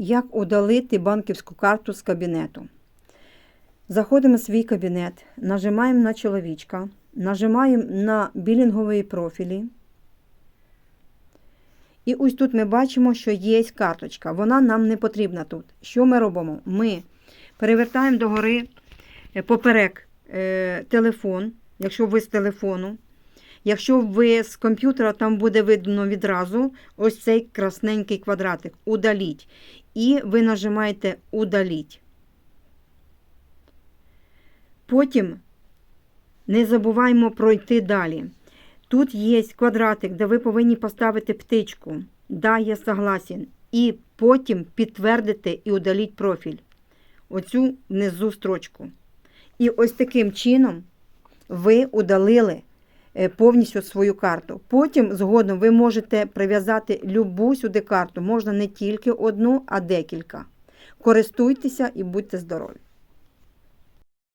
Як удалити банківську карту з кабінету? Заходимо в свій кабінет, нажимаємо на чоловічка, нажимаємо на білінгові профілі. І ось тут ми бачимо, що є карточка. Вона нам не потрібна тут. Що ми робимо? Ми перевертаємо догори е, поперек е, телефон, якщо ви з телефону. Якщо ви з комп'ютера, там буде видно відразу ось цей красненький квадратик. Удаліть. І ви нажимаєте Удаліть. Потім не забуваємо пройти далі. Тут є квадратик, де ви повинні поставити птичку. Да, я согласен. І потім підтвердити і удаліть профіль. Оцю внизу строчку. І ось таким чином ви удалили повністю свою карту. Потім, згодом, ви можете прив'язати любу сюди карту. Можна не тільки одну, а декілька. Користуйтеся і будьте здорові!